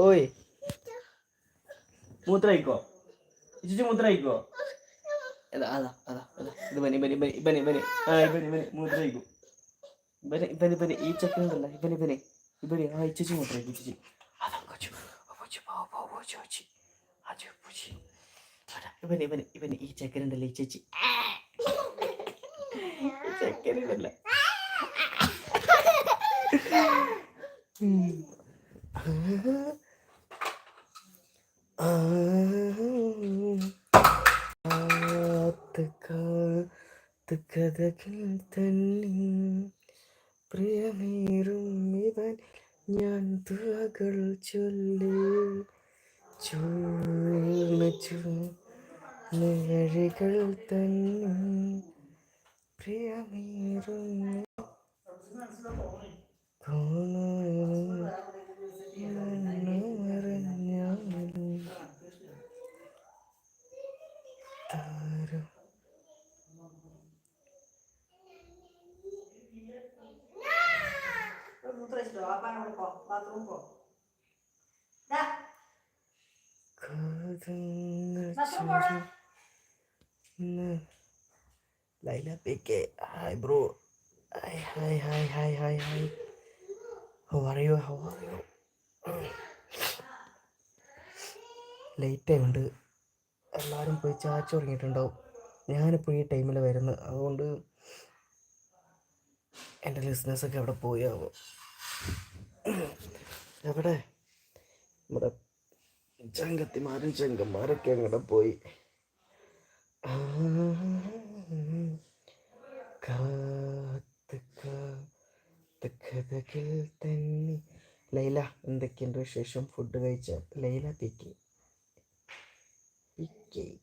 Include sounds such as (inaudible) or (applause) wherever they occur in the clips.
ഓയ് മൂത്രയിക്കോ ഇച്ചിരി മൂത്രയിക്കോ അതാ അതാ അതാ അതാ ഇത് ബനി ബനി ബനി ബനി ബനി ആ ഇബനി ഇബനി മൂത്രയിക്കും ഇബനി ഇബനി ഇബനി ഈ ചെക്കനുണ്ടല്ല ഇബനി ബനി ഇബനി ആ ഇച്ചിരി മൂത്രയിക്കും ഇച്ചിരി അതാ കൊച്ചു കൊച്ചു പോ പോ പോ ചോച്ചി ആ ചോച്ചി ഇവന് ഇവന് ഇവന് ഈ ചെക്കനുണ്ടല്ലോ ഈ ചേച്ചി ഈ ചെക്കനുണ്ടല്ല കഥകൾ തന്നെ പ്രിയമേറും ഇവൻ ഞാൻ തുകൾ ചൊല്ലി ചൂർന്ന ചുവഴികൾ തന്നെ പ്രിയമേറും താരം മൂത്രമൊഴിച്ചിട്ടോ വാപ്പാനോട് പോ ബാത്റൂം പോ Laila പിക്കെ hi bro hi hi hi hi hi hi how are you how are you late ആയതുകൊണ്ട് എല്ലാവരും പോയി ചാച്ച തുടങ്ങിയിട്ടുണ്ടാവും. ഞാനിപ്പോൾ ഈ ടൈമിൽ വരുന്നത്. അതുകൊണ്ട് എന്റെ ലിസ്നസ്സൊക്കെ എവിടെ പോയാവോ എവിടെ? നമ്മുടെ ചങ്കത്തിമാരും ചെങ്കന്മാരൊക്കെ അങ്ങോട്ട് പോയി. ലൈല എന്തൊക്കെയുണ്ട് വിശേഷം? ഫുഡ് കഴിച്ച? ലൈല പിക്കി പിക്കി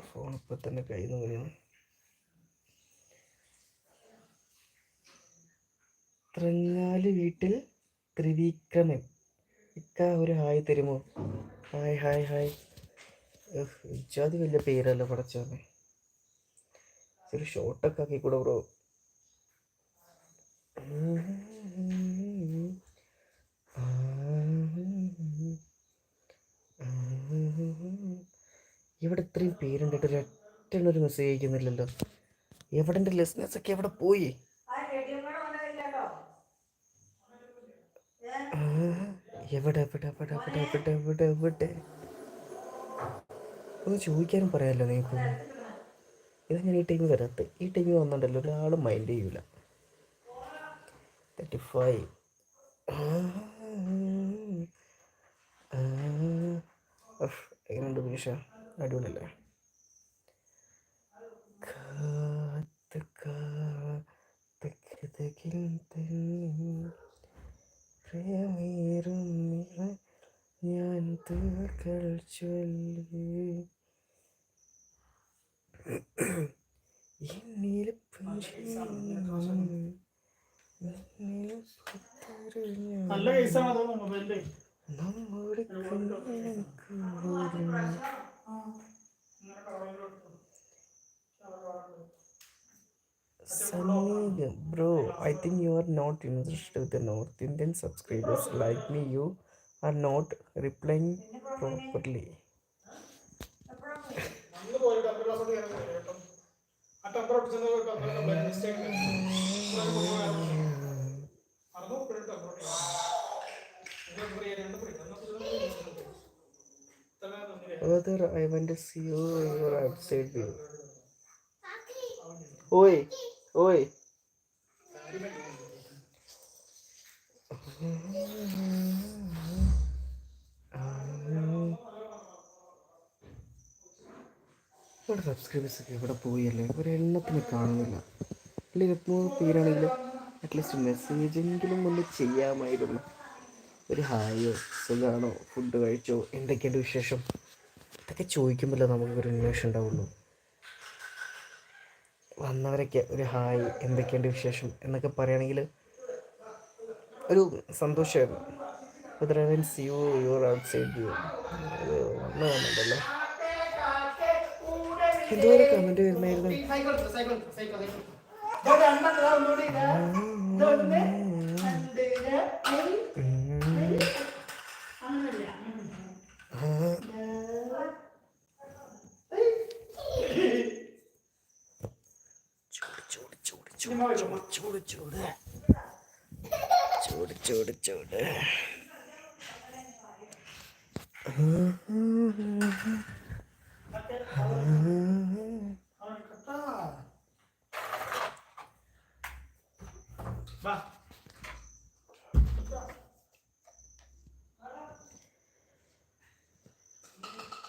ഫോൺ ഇപ്പം തന്നെ കയ്യിൽ നിന്ന് ത്രങ്ങാൽ വീട്ടിൽ ത്രിവിക്രമൻ. ഇക്ക ഒരു ഹായ് തരുമോ? Hi hi hi. ഇജാതി വലിയ പേരല്ല പടച്ചോനെ. ഒരു ഷോട്ടൊക്കെ ആക്കി കൂടെ ബ്രോ ഇവിടെ ഇത്രയും പേരുണ്ടിട്ട് ഒരൊറ്റ ഒരു മെസ്സേജ് അയക്കുന്നില്ലല്ലോ. എവിടെ എന്റെ ലിസ്നസ് ഒക്കെ എവിടെ പോയി ആ റേഡിയോ കൂടെ കൊണ്ടുവരില്ല കേട്ടോ ആ, എവിടെ എവിടെ എവിടെ എവിടെ എവിടെ എവിടെ എവിടെ? ഒന്ന് ചോദിക്കാനും പറയാമല്ലോ നിങ്ങൾക്ക് ഇതാ ഞാൻ ഈ ടൈമിൽ വരാത്ത ഈ ടൈമിൽ വന്നിട്ടല്ലോ ഒരാളും മൈൻഡ് ചെയ്യൂല. തേർട്ടി ഫൈവ് എങ്ങനെയുണ്ട് മീഷ അടിപൊളിയല്ലേ? കാത്ത് കാത്തുകൾ ചൊല്ലി. Bro I think you are not interested with north Indian subscribers like me you are not replying properly Brother, I want to see you. Are outside view. Oi, oi. ഇവിടെ (laughs) subscribers ഒക്കെ ഇവിടെ പോയല്ലേ ഒരു എണ്ണത്തിനെ കാണുന്നില്ല. അല്ല ഇരുപത്തിമൂന്ന് പേരാണെങ്കിലും അറ്റ്ലീസ്റ്റ് മെസ്സേജെങ്കിലും ഒന്ന് ചെയ്യാമായിരുന്നു. ഒരു ഹായോ സുഖാണോ ഫുഡ് കഴിച്ചോ എന്തൊക്കെയുണ്ട് വിശേഷം? ഇതൊക്കെ ചോദിക്കുമ്പോഴല്ലേ നമുക്കൊരു ഉന്മേഷം ഉണ്ടാവുള്ളൂ. വന്നവരൊക്കെ ഒരു ഹായ് എന്തൊക്കെയുണ്ട് വിശേഷം എന്നൊക്കെ പറയുകയാണെങ്കിൽ ഒരു സന്തോഷമായിരുന്നു you your outside you വന്നു ഐ, കമന്റ് അങ്ങനല്ല. ചൂട് ചൂട്? ചൂട് ചൂട് ചൂട് ചൂട്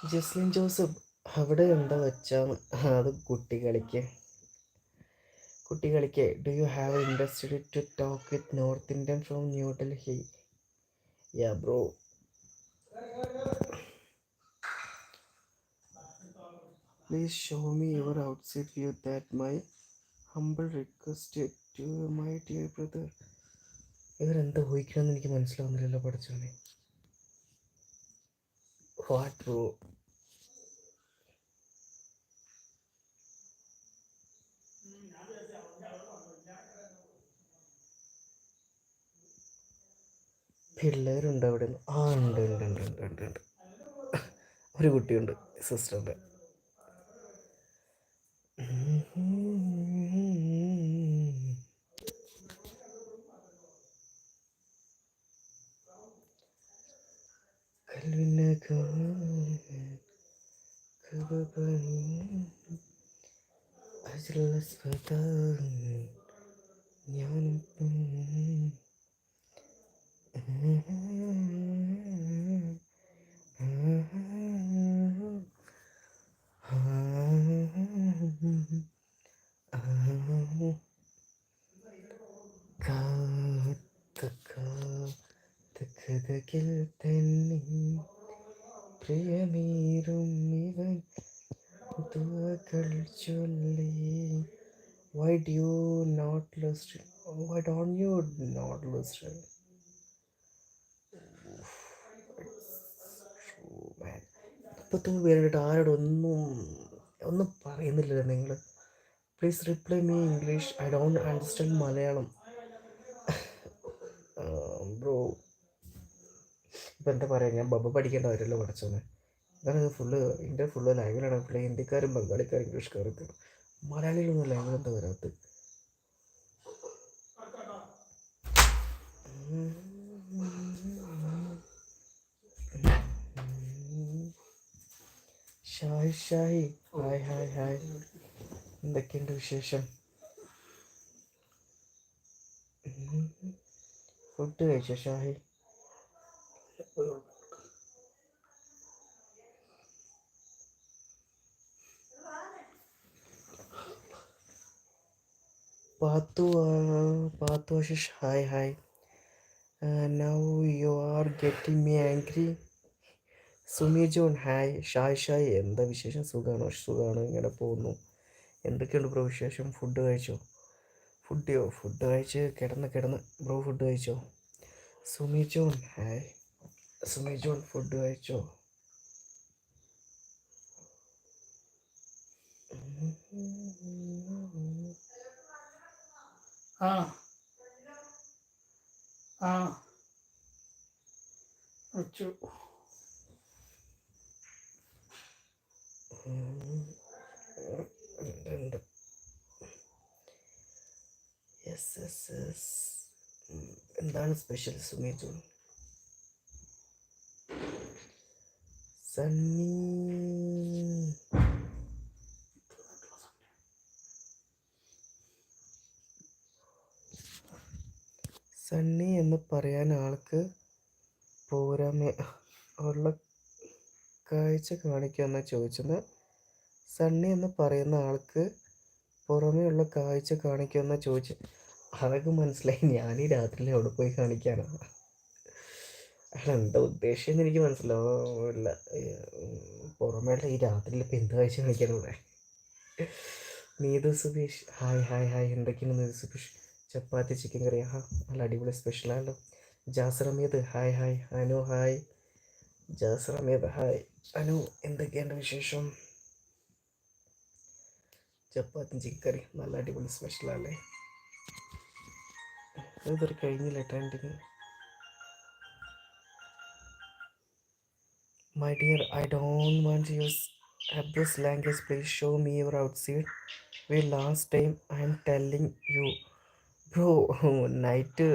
ജസ്ലിൻ ജോസഫ് അവിടെ എന്താ വെച്ചാൽ അത് കുട്ടികളിക്ക് കുട്ടികളിക്ക് കുട്ടി കളിക്ക്. Do you have interested to talk with north Indian from New Delhi ya bro please show me your outside view that my humble request to my dear brother ഇവരെന്താ ഊഹിക്കണമെന്ന് എനിക്ക് മനസ്സിലാവുന്നില്ലല്ലോ പഠിച്ചോനെ വാട്ട് ബ്രോ പിള്ളേരുണ്ട് അവിടെ ആ ഉണ്ട് ഉണ്ട് ഉണ്ട് ഉണ്ട് ഉണ്ട് ഉണ്ട്. ഒരു കുട്ടിയുണ്ട് സിസ്റ്ററിന്റെ കഥകിൽ തന്നെ പ്രിയമീറും ഇവൻ ചൊല്ലി why do you not listen why don't you not listen മുപ്പത്തൊന്ന് പേരുടെ ആരോട് ഒന്നും ഒന്നും പറയുന്നില്ലല്ലോ നിങ്ങൾ please reply me English I don't understand Malayalam. (laughs) Bro ഇപ്പം എന്താ പറയുക ഞാൻ ബബ പഠിക്കേണ്ട കാര്യമല്ലോ പഠിച്ചോന്ന് ഇതാണ് ഫുള്ള് ഇന്ത്യ ഫുള്ള് ലൈവിലാണ് ഫുള്ള് ഹിന്ദിക്കാരും ബംഗാളിക്കാരും ഇംഗ്ലീഷുകാരൊക്കെ മലയാളികളൊന്നും ലൈവിൽ എന്താ ഹായ് എന്തൊക്കെയുണ്ട് വിശേഷം? ഫുഡ് കഴിച്ചോ Shahi Pathu Pathu Ashish hi hi now you are getting me angry Sumeer John hi. Shai ഷായ്. എന്താ വിശേഷം? സുഖമാണോ സുഖമാണ് ഇങ്ങനെ പോകുന്നു. എന്തൊക്കെയുണ്ട് ബ്രോ വിശേഷം? ഫുഡ് കഴിച്ചോ? ഫുഡിയോ ഫുഡ് കഴിച്ച് കിടന്ന് കിടന്ന് ബ്രോ ഫുഡ് കഴിച്ചോ? Sumeer John hi Sumeer John food കഴിച്ചോ ആ. ആ. വെച്ചു. എസ് എസ് യെസ് എന്താണ് സ്പെഷ്യൽ സുമേജു? സണ്ണി. സണ്ണി എന്ന് പറയാൻ ആൾക്ക് പോരാമേ. ഉള്ള കാഴ്ച കാണിക്കുമെന്നാണ് ചോദിച്ചത്. സണ്ണി എന്ന് പറയുന്ന ആൾക്ക് പുറമേ ഉള്ള കാഴ്ച കാണിക്കുമെന്നാണ് ചോദിച്ചത് അതൊക്കെ മനസ്സിലായി. ഞാൻ ഈ രാത്രിയിൽ അവിടെ പോയി കാണിക്കാനാണ് അയാൾ എന്താ എന്ന് എനിക്ക് മനസ്സിലാവില്ല. പുറമേയുള്ള ഈ രാത്രിയിൽ ഇപ്പം എന്ത് കാഴ്ച കാണിക്കാനുള്ള Neethu Subeesh. Hi hi hi. എന്തൊക്കെയാണ് നീതു സുബീഷ്? ചപ്പാത്തി ചിക്കൻ കറി ആഹാ നല്ല അടിപൊളി സ്പെഷ്യലാണല്ലോ Jasar Ameed hi hi Anu hi. Jasar Ameed hi Anu എന്തൊക്കെയാണ് വിശേഷം? ചപ്പാത്തി ചിക്കൻ കറി നല്ല അടിപൊളി സ്പെഷ്യലല്ലേ ഇതൊരു കഴിഞ്ഞില്ല trending My dear, I don't want to use language please show me your your outside. We last time I am telling you, bro, night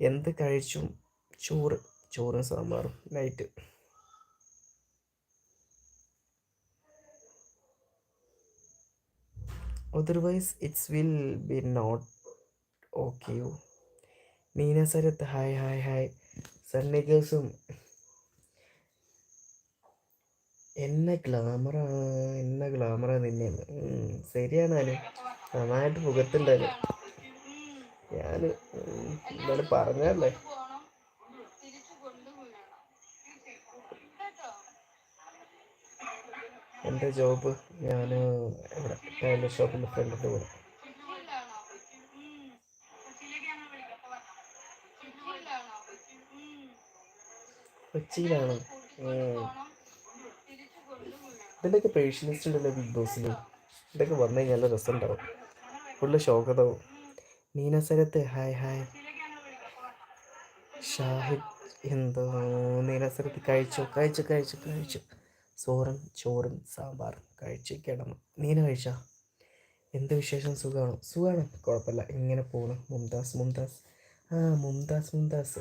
എന്ത് കഴിച്ചു ചോറ് ചോറും സാമ്പാറും night. Otherwise it's will be not okay. Neena Sarath hi hi hi Sunny ഗേൾസും എന്നെ ഗ്ലാമറ എന്നെ ഗ്ലാമറ നിന്നെയാണ് ശരിയാണ് അനു. നന്നായിട്ട് പുകത്തുണ്ടായിരുന്നു ഞാൻ എന്തായാലും പറഞ്ഞല്ലേ എന്റെ ജോബ് ഞാൻ ഇവിടെ ടൈലർ ഷോപ്പിന്റെ ഫ്രണ്ടിന്റെ കൂടെ. കൊച്ചിയിലാണ്. ഇതിന്റെയൊക്കെ പേഷ്യൻസ് ഉണ്ടല്ലോ ബിഗ് ബോസിൽ ഇതൊക്കെ വന്നു കഴിഞ്ഞാൽ നല്ല രസമുണ്ടാവും. Full ശോകതാവും. Neena Sarath hi hi. Shahid എന്തോ നീന സരത്ത് കഴിച്ചു കഴിച്ചു കഴിച്ചു കഴിച്ചു. ചോറും ചോറും സാമ്പാർ കഴിച്ച് കിടന്നു നീന കഴിച്ച? എന്ത് വിശേഷം? സുഖമാണോ? സുഖമാണ്. കുഴപ്പമില്ല. ഇങ്ങനെ പോകണം മുംതാസ് മുംതാസ്. ആ മുംതാസ് മുംതാസ്.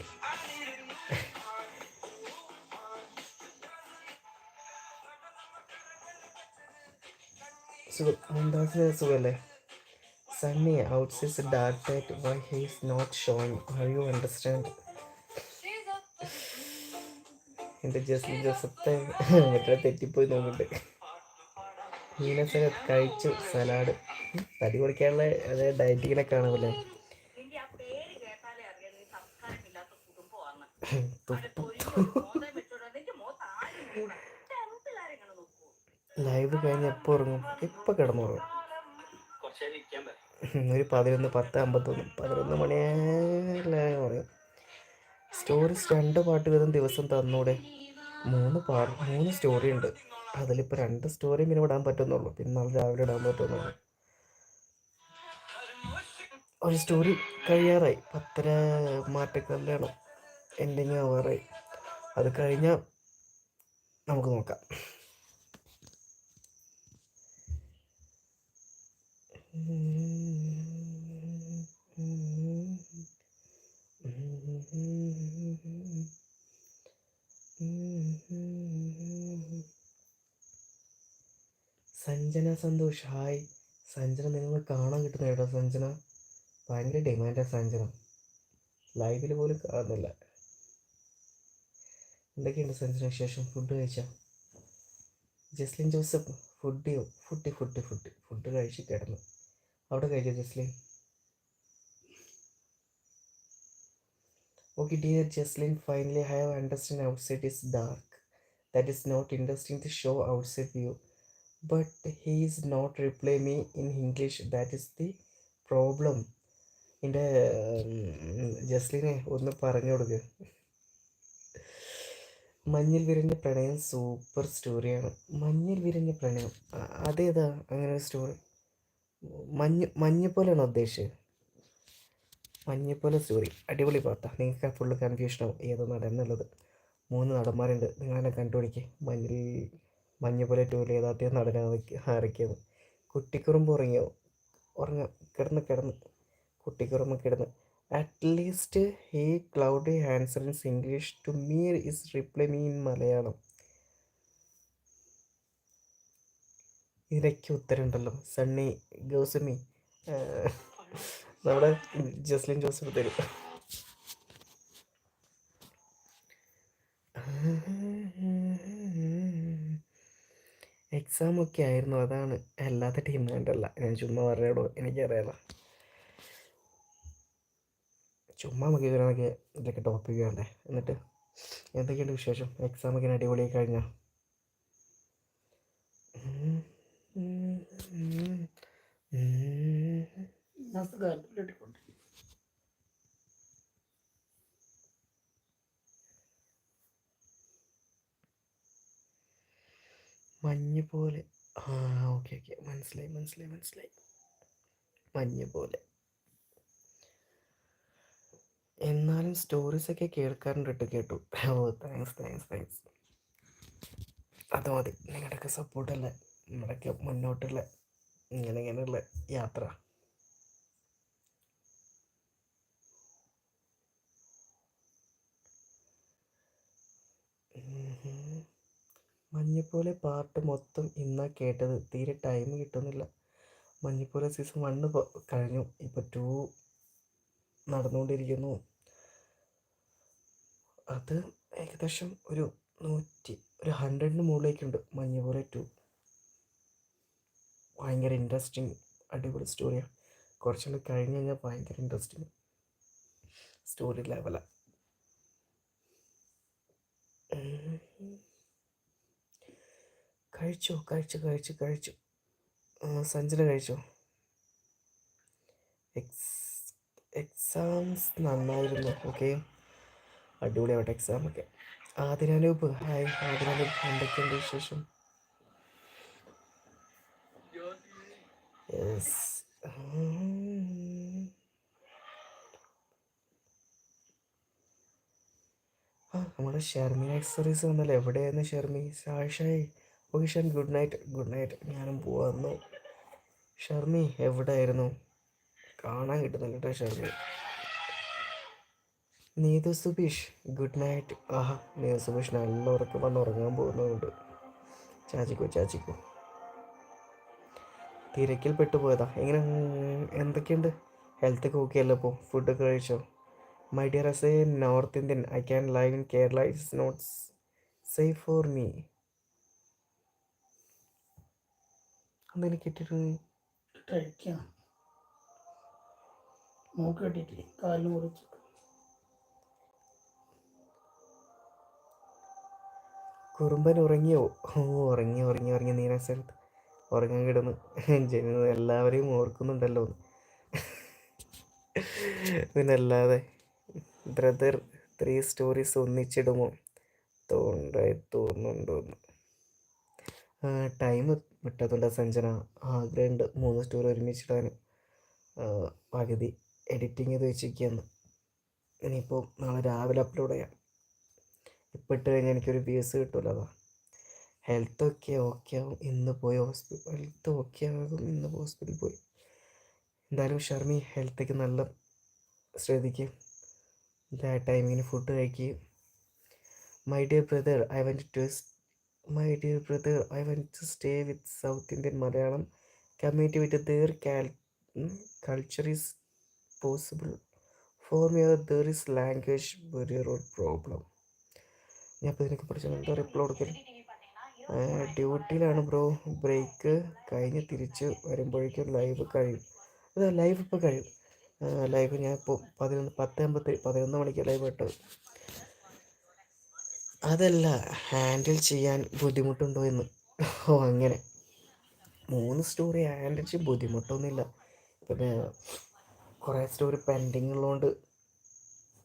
സുഖം മുംതാസിന് സുഖമല്ലേ Sunny outside dark that why he's not showing how you understand എന്റെ ജസ്റ്റ് ജസത്തെ മറ്റേ തെറ്റിപ്പോയി നോക്കുന്നുണ്ട് മീനസര കഴിച്ചു സലാഡ്. തടി കുടിക്കാനുള്ള അതായത് ഡയറ്റിങ്ങിനെ കാണുമല്ലേ നിന്റെ ആ പേര് കേട്ടാലേ അറിയാം നീ സംസ്കാരമില്ലാത്ത കുടുംബമാണ് തുപ്പും മോനെ വെച്ചോടാ നിന്റെ മുഖത്ത് ആരും കൂടെ ടെൻത്തിലാരെങ്ങനെ നോക്കൂ ലൈവ് കഴിഞ്ഞ് എപ്പോൾ ഉറങ്ങും. എപ്പോൾ കിടന്നുറങ്ങും. ഒരു പതിനൊന്ന് പത്ത് അമ്പത്തൊന്ന് പതിനൊന്ന് മണിയെല്ലാം പറയും സ്റ്റോറീസ് രണ്ട് പാട്ട് വീതം ദിവസം തന്നൂടെ. മൂന്ന് പാട്ട് മൂന്ന് സ്റ്റോറി ഉണ്ട്. അതിലിപ്പോൾ രണ്ട് സ്റ്റോറി ഇങ്ങനെ ഇടാൻ പറ്റുന്നുള്ളൂ. പിന്നെ നാളെ രാവിലെ ഇടാൻ പറ്റുന്നുള്ളൂ. ഒരു സ്റ്റോറി കഴിയാറായി. പത്തര മാറ്റക്കല്ലാണ് എൻഡിങ് ആവാറായി. അത് കഴിഞ്ഞാൽ നമുക്ക് നോക്കാം. സഞ്ജന സന്തോഷ് ഹായ്. സഞ്ജന നിങ്ങൾ കാണാൻ കിട്ടുന്ന കേട്ടോ സഞ്ജന. ഭയങ്കര ഡിമാൻഡാണ് സഞ്ജന. ലൈവിൽ പോലും കാണുന്നില്ല. എന്തൊക്കെയുണ്ട് സഞ്ജന വിശേഷം? ഫുഡ് കഴിച്ച? Jasleen Joseph food food food food food കഴിച്ച് കിടന്നു. അവിടെ കഴിച്ചോ Jasleen okay dear Jasleen finally I have understand outside is dark that is not interesting to show outside view but he is not reply me in English that is the problem എന്റെ ജസ്ലിനെ ഒന്ന് പറഞ്ഞു കൊടുക്കുക മഞ്ഞിൽ വിരിഞ്ഞ പ്രണയം super സ്റ്റോറിയാണ് മഞ്ഞിൽ വിരിഞ്ഞ പ്രണയം അതേതാ അങ്ങനെ ഒരു സ്റ്റോറി മഞ്ഞ് മഞ്ഞ പോലെയാണോ ഉദ്ദേശിച്ചത്? മഞ്ഞ പോലെ സ്റ്റോറി അടിപൊളി പാത്ത നിങ്ങൾക്ക് ഫുള്ള് കൺഫ്യൂഷനാവും ഏതോ നടൻ എന്നുള്ളത്. മൂന്ന് നടന്മാരുണ്ട്. നിങ്ങളെന്നെ കണ്ടുപിടിക്കുക മഞ്ഞിൽ മഞ്ഞ പോലെ ടൂൽ ഏതാത്തിയ നടനാണ് ആരൊക്കെയാണ് കുട്ടിക്കുറുമ്പ് ഉറങ്ങിയോ? ഉറങ്ങാം. കിടന്ന് കിടന്ന്. കുട്ടിക്കുറുമ്പ് കിടന്ന്. At least he cloudy answer in English to me is reply me in Malayalam ഇതിനൊക്കെ ഉത്തരമുണ്ടല്ലോ. സണ്ണി ഗൗസമി നമ്മുടെ ജസ്ലിൻ ജോസഫ് തരും. എക്സാം ഒക്കെ ആയിരുന്നു. അതാണ് അല്ലാത്ത ടീം വേണ്ടല്ല. ഞാൻ ചുമ്മാ പറയടോ എനിക്കറിയാലോ. ചുമ്മാ നമുക്ക് ഇതിനൊക്കെ ഇതിലൊക്കെ ടോപ്പിക്ക് വേണ്ടേ എന്നിട്ട് എന്തൊക്കെയുണ്ട് വിശേഷം? എക്സാം ഒക്കെ കഴിഞ്ഞോ മഞ്ഞ് പോലെ. ആ ഓക്കെ ഓക്കെ മനസ്സിലായി മനസ്സിലായി മനസ്സിലായി. മഞ്ഞ് പോലെ. എന്നാലും സ്റ്റോറീസ് ഒക്കെ കേൾക്കാറുണ്ട് കേട്ടോ. കേട്ടു ഓ താങ്ക്സ് താങ്ക്സ് താങ്ക്സ് അത് മതി. നിങ്ങളുടെയൊക്കെ സപ്പോർട്ടല്ലേ നമ്മുടെയൊക്കെ മുന്നോട്ടുള്ള ഇങ്ങനെ ഇങ്ങനെയുള്ള യാത്ര. മഞ്ഞുപോലെ പാർട്ട് മൊത്തം ഇന്നാ കേട്ടത്. തീരെ ടൈം കിട്ടുന്നില്ല. മഞ്ഞപ്പോലെ സീസൺ വണ്ണ് കഴിഞ്ഞു. ഇപ്പോൾ ടു നടന്നുകൊണ്ടിരിക്കുന്നു. അത് ഏകദേശം ഒരു നൂറ്റി ഒരു ഹൺഡ്രഡിന് മുകളിലേക്കുണ്ട് മഞ്ഞുപോലെ ടു ഭയങ്കര ഇൻട്രസ്റ്റിംഗ് അടിപൊളി സ്റ്റോറിയാണ് കുറച്ചുകൂടി കഴിഞ്ഞ് കഴിഞ്ഞാൽ ഭയങ്കര ഇൻട്രസ്റ്റിംഗ് സ്റ്റോറി ലെവലാണ് കഴിച്ചോ കഴിച്ചു കഴിച്ചു കഴിച്ചു. സഞ്ചന കഴിച്ചോ? എക്സ് എക്സാംസ് നന്നായിരുന്നു. ഓക്കെ അടിപൊളിയാവട്ടെ എക്സാം ഒക്കെ. ആതിരാനൂപ്. ഹായ് ആതിരാനൂപ്. എന്തൊക്കെയുണ്ട് വിശേഷം? നമ്മുടെ ഷെർമി എക്സറീസ് വന്നല്ലോ? എവിടെയായിരുന്നു Shermi? ഷാഷായി okay good night. Good night. ഞാനും പോവാന്നു. ഷർമി എവിടെയായിരുന്നു? കാണാൻ കിട്ടുന്നില്ല കേട്ടോ Sharmi. Neethu Subeesh good night. ആഹാ നീതു സുബീഷ് നല്ല ഉറക്കം വന്ന് ഉറങ്ങാൻ പോകുന്നതുകൊണ്ട്. ചാച്ചിക്കോ ചാച്ചിക്കോ. തിരക്കിൽ പെട്ടുപോയതാ. എങ്ങനെ എന്തൊക്കെയുണ്ട്? ഹെൽത്ത് ഒക്കെ ഓക്കെ അല്ലേ ഇപ്പോൾ ഫുഡൊക്കെ കഴിച്ചോ? My dear as a north Indian I can live in Kerala it's not safe for me ഇട്ടിട്ട് കഴിക്കണം മൂക്ക് കെട്ടിട്ടില്ലേ കാലിന് മുറിച്ച് കുറുമ്പൻ ഉറങ്ങിയോ? ഓ ഉറങ്ങി ഉറങ്ങി ഉറങ്ങി നീരാ സ്ഥലത്ത്. ഉറങ്ങാൻ കിടന്ന്. ജന എല്ലാവരെയും ഓർക്കുന്നുണ്ടല്ലോ. പിന്നല്ലാതെ ബ്രദർ ത്രീ സ്റ്റോറീസ് ഒന്നിച്ചിടുമോ? തോണ്ടായി തോന്നുന്നുണ്ടോന്ന്. ടൈം വിട്ടതുകൊണ്ട് സഞ്ജന ആഗ്രഹമുണ്ട് മൂന്ന് സ്റ്റോറി ഒരുമിച്ചിടാൻ പകുതി എഡിറ്റിങ് ചെയ്ത് വെച്ചിരിക്കുകയാണ് ഇനിയിപ്പോൾ നാളെ രാവിലെ അപ്ലോഡ് ചെയ്യാം. ഇപ്പം ഇട്ട് കഴിഞ്ഞാൽ എനിക്കൊരു വ്യൂസ് കിട്ടുമല്ലോ അതാ. ഹെൽത്ത് ഒക്കെ ഓക്കെ ആവും. ഇന്ന് പോയി ഹോസ്പിറ്റൽ ഹെൽത്ത് ഓക്കെ ആകും. ഇന്ന് ഹോസ്പിറ്റലിൽ പോയി. എന്തായാലും ഷർമി ഹെൽത്തേക്ക് നല്ല ശ്രദ്ധിക്കും. ടൈമിങ്ങിന് ഫുഡ് കഴിക്കുകയും my dear brother I went to my dear brother I went to stay with south Indian Malayalam. Community with their കാൽ culture is possible. For me there is language barrier or problem. ഞാൻ ഇപ്പോൾ ഇതിനൊക്കെ പഠിച്ചു reply കൊടുക്കൽ ഡ്യൂട്ടിയിലാണ് bro. Break കഴിഞ്ഞ് തിരിച്ച് വരുമ്പോഴേക്കും live കഴിയും. അതാ ലൈവ് ഇപ്പോൾ കഴിയും. ലൈവ് ഞാൻ ഇപ്പോൾ പതിനൊന്ന് പത്ത് അമ്പത്തി പതിനൊന്ന് മണിക്ക് ലൈവ് ഇട്ടത് അതല്ല ഹാൻഡിൽ ചെയ്യാൻ ബുദ്ധിമുട്ടുണ്ടോ എന്ന്? ഓ അങ്ങനെ. മൂന്ന് സ്റ്റോറി ഹാൻഡിൽ ചെയ്യാൻ ബുദ്ധിമുട്ടൊന്നുമില്ല. പിന്നെ കുറേ സ്റ്റോറി പെൻഡിങ് ഉള്ളതുകൊണ്ട്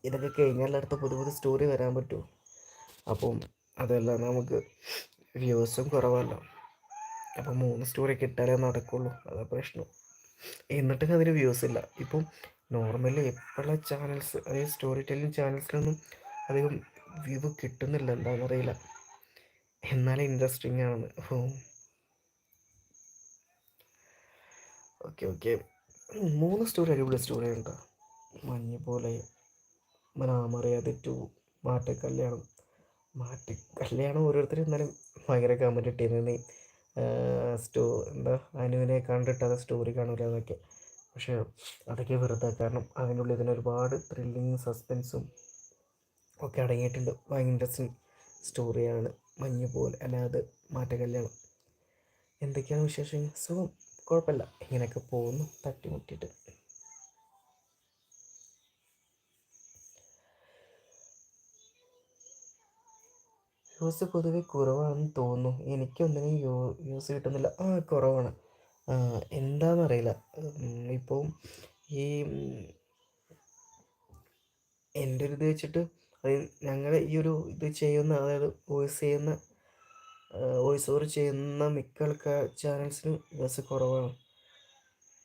ഇതൊക്കെ കഴിഞ്ഞാൽ അടുത്ത പുതിയ പുതിയ സ്റ്റോറി വരാൻ പറ്റുമോ അപ്പം അതല്ല നമുക്ക് വ്യൂസും കുറവല്ല. അപ്പം മൂന്ന് സ്റ്റോറി കിട്ടാലേ നടക്കുള്ളൂ. അതാ പ്രശ്നം. എന്നിട്ടും അതിന് വ്യൂസ് ഇല്ല. ഇപ്പം നോർമലി എപ്പോഴുള്ള ചാനൽസ് അതായത് സ്റ്റോറി ടെല്ലിങ് ചാനൽസിലൊന്നും അധികം വ്യൂ കിട്ടുന്നില്ല എന്താണെന്നറിയില്ല. എന്നാലും ഇൻട്രസ്റ്റിംഗ് ആണ് ഓ ഓക്കെ ഓക്കെ. മൂന്ന് സ്റ്റോറി അടിപൊളി സ്റ്റോറി ഉണ്ടോ മഞ്ഞ് പോലെ. മനാമറിയാതെ ടു മാറ്റ കല്യാണം മാറ്റ കല്യാണം ഓരോരുത്തരും എന്നാലും ഭയങ്കര കമന്റ് ഇട്ടിരുന്നു സ്റ്റോ എന്താ അനുവിനെ കണ്ടിട്ട് സ്റ്റോറി കാണില്ല എന്നൊക്കെ പക്ഷേ അതൊക്കെ വെറുതെ. കാരണം അതിനുള്ളിൽ ഇതിന് ഒരുപാട് ത്രില്ലിങ് സസ്പെൻസും ഒക്കെ അടങ്ങിയിട്ടുണ്ട്. ഭയങ്കര ഇൻട്രസ്റ്റിംഗ് സ്റ്റോറിയാണ് മഞ്ഞ് പോലെ അല്ലാതെ മാറ്റ കല്യാണം എന്തൊക്കെയാണ് വിശേഷം സുഖം. കുഴപ്പമില്ല. ഇങ്ങനെയൊക്കെ പോകുന്നു. തട്ടിമുട്ടിയിട്ട് യൂസ് പൊതുവെ കുറവാണെന്ന് തോന്നുന്നു. എനിക്കൊന്നിനും യൂ വ്യൂസ് കിട്ടുന്നില്ല. ആ കുറവാണ്. എന്താണെന്നറിയില്ല ഇപ്പം ഈ എന്റെ ഒരു ഇത് വെച്ചിട്ട് അത് ഞങ്ങൾ ഈ ഒരു ഇത് ചെയ്യുന്ന അതായത് വോയിസ് ചെയ്യുന്ന വോയിസ് ഓവർ ചെയ്യുന്ന മിക്ക ആൾക്കാർ ചാനൽസിനും വ്യൂസ് കുറവാണ്.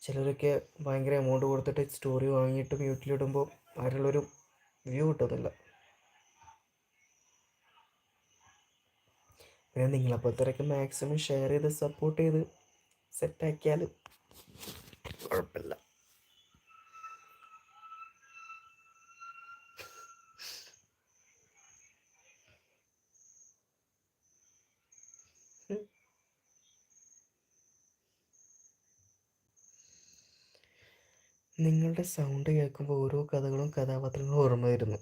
ചിലരൊക്കെ ഭയങ്കര എമൗണ്ട് കൊടുത്തിട്ട് സ്റ്റോറി വാങ്ങിയിട്ട് മ്യൂട്ടിലിടുമ്പോൾ അതിനുള്ളൊരു വ്യൂ കിട്ടുന്നില്ല. പിന്നെ നിങ്ങളെപ്പോലത്തൊക്കെ മാക്സിമം ഷെയർ ചെയ്ത് സപ്പോർട്ട് ചെയ്ത് സെറ്റാക്കിയാൽ കുഴപ്പമില്ല നിങ്ങളുടെ സൗണ്ട് കേൾക്കുമ്പോൾ ഓരോ കഥകളും കഥാപാത്രങ്ങളും ഓർമ്മ വരുന്നു.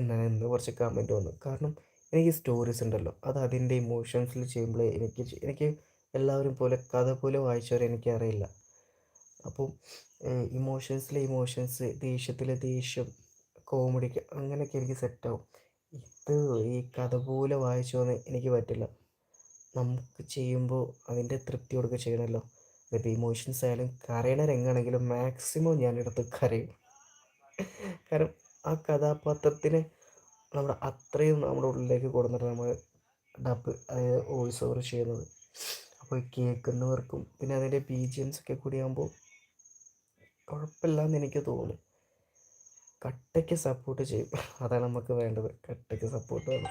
എന്നാണ് ഇന്ന് കുറച്ച് കമന്റ് വന്നു കാരണം എനിക്ക് സ്റ്റോറീസ് ഉണ്ടല്ലോ. അത് അതിന്റെ ഇമോഷൻസിൽ ചെയ്യുമ്പോൾ എനിക്ക് എനിക്ക് എല്ലാവരും പോലെ കഥ പോലെ വായിച്ചവരെ എനിക്കറിയില്ല. അപ്പോൾ ഇമോഷൻസിലെ ഇമോഷൻസ് ദേഷ്യത്തിലെ ദേഷ്യം കോമഡിക്ക് അങ്ങനെയൊക്കെ എനിക്ക് സെറ്റാവും ഇത് ഈ കഥ പോലെ വായിച്ചു എന്ന് എനിക്ക് പറ്റില്ല. നമുക്ക് ചെയ്യുമ്പോൾ അതിന്റെ തൃപ്തി തൃപ്തിയോടൊക്കെ ചെയ്യണമല്ലോ. ഇപ്പോൾ ഇമോഷൻസ് ആയാലും കരയണ രംഗാണെങ്കിലും മാക്സിമം ഞാനെടുത്ത് കരയും. കാരണം ആ കഥാപാത്രത്തിന് നമ്മൾ അത്രയും നമ്മുടെ ഉള്ളിലേക്ക് കൊടുത്തിട്ട് നമ്മൾ ഡബ് അതായത് വോയിസ് ഓവർ ചെയ്യുന്നത്. അപ്പോൾ കേൾക്കുന്നവർക്കും പിന്നെ അതിന്റെ ബി ജി എംസ് ഒക്കെ കൂടി ആകുമ്പോൾ കുഴപ്പമില്ലാന്ന് എനിക്ക് തോന്നുന്നു. കട്ടയ്ക്ക് സപ്പോർട്ട് ചെയ്യും. അതാണ് നമുക്ക് വേണ്ടത്. കട്ടയ്ക്ക് സപ്പോർട്ട് വേണം.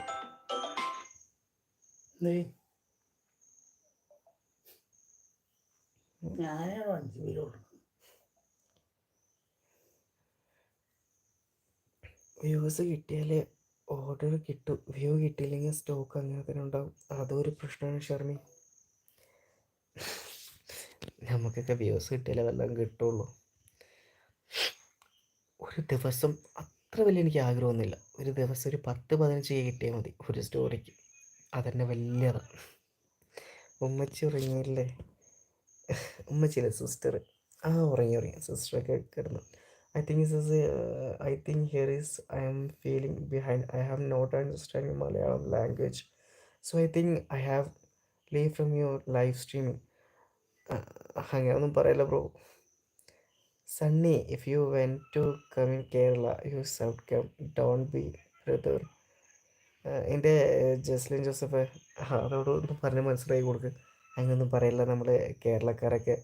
വ്യൂസ് കിട്ടിയാലേ ഓർഡർ കിട്ടും. വ്യൂ കിട്ടിയില്ലെങ്കിൽ സ്റ്റോക്ക് അങ്ങനെ തന്നെ ഉണ്ടാവും. അതൊരു പ്രശ്നമാണ് ഷർമി. നമുക്കൊക്കെ വ്യൂസ് കിട്ടിയാലേ വല്ലതും കിട്ടുള്ളൂ. ഒരു ദിവസം അത്ര വലിയ എനിക്ക് ആഗ്രഹമൊന്നുമില്ല. ഒരു ദിവസം ഒരു പത്ത് പതിനഞ്ച് കെ കിട്ടിയാൽ മതി ഒരു സ്റ്റോറിക്ക് അതന്നെ വലിയതാണ് ഉമ്മച്ചി ഉറങ്ങിയല്ലേ? ഉമ്മച്ചിയില്ലേ സിസ്റ്റർ ആ ഉറങ്ങി ഉറങ്ങി സിസ്റ്ററൊക്കെ കിടന്നു is uh, I think here is I am feeling behind. I have not understanding Malayalam language, so I think I have leave from your live streaming. Uh, അങ്ങനെയൊന്നും പറയല്ല bro Sunny if you went to come in Kerala you should come don't be brother എന്റെ Jasleen Joseph അതോട് ഒന്ന് പറഞ്ഞ് മനസ്സിലാക്കി കൊടുക്ക് അങ്ങനെയൊന്നും പറയില്ല. നമ്മുടെ കേരളക്കാരൊക്കെ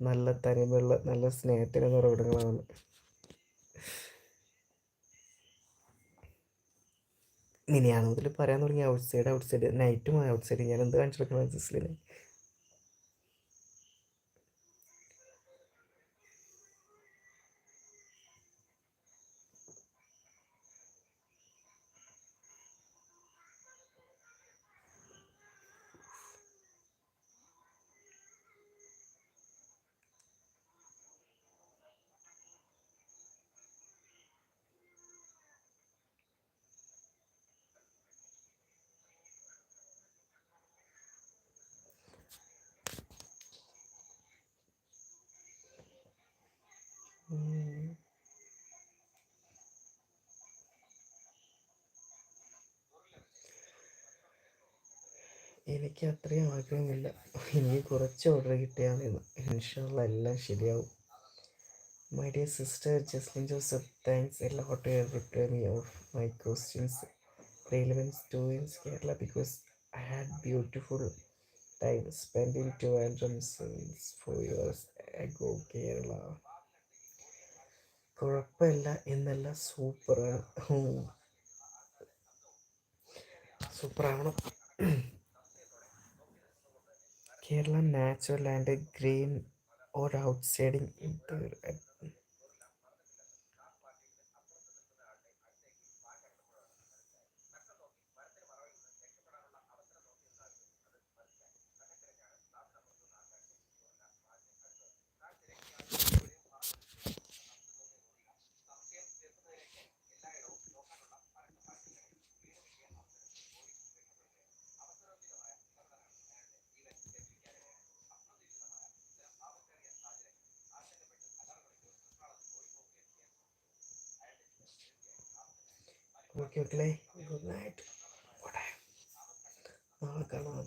നല്ല തനിമയുള്ള നല്ല സ്നേഹത്തിനുള്ള ഉറവിടങ്ങളാണ്. മിനിയാന്ന് മുതൽ പറയാൻ തുടങ്ങി. ഔട്ട് സൈഡ് ഔട്ട് സൈഡ് നൈറ്റും ഔട്ട് സൈഡ് ഞാൻ എന്ത് കാണിച്ചു കൊടുക്കണം ജസ്ലിന് എനിക്ക് അത്രയും ആഗ്രഹമില്ല. ഇനി കുറച്ച് ഓർഡർ കിട്ടിയാൽ മതി ഇൻഷാല്ല എല്ലാം ശരിയാവും. My dear sister Jasleen Joseph thanks a lot reply me of my questions relevance to in Kerala because I had beautiful time spending two anthems four four years ago Kerala. കുഴപ്പമില്ല. എന്നല്ല സൂപ്പറാണ് സൂപ്പറാവണം Kerala natural and green or outsiding okay മക്കളെ good night നാളെ കാണാം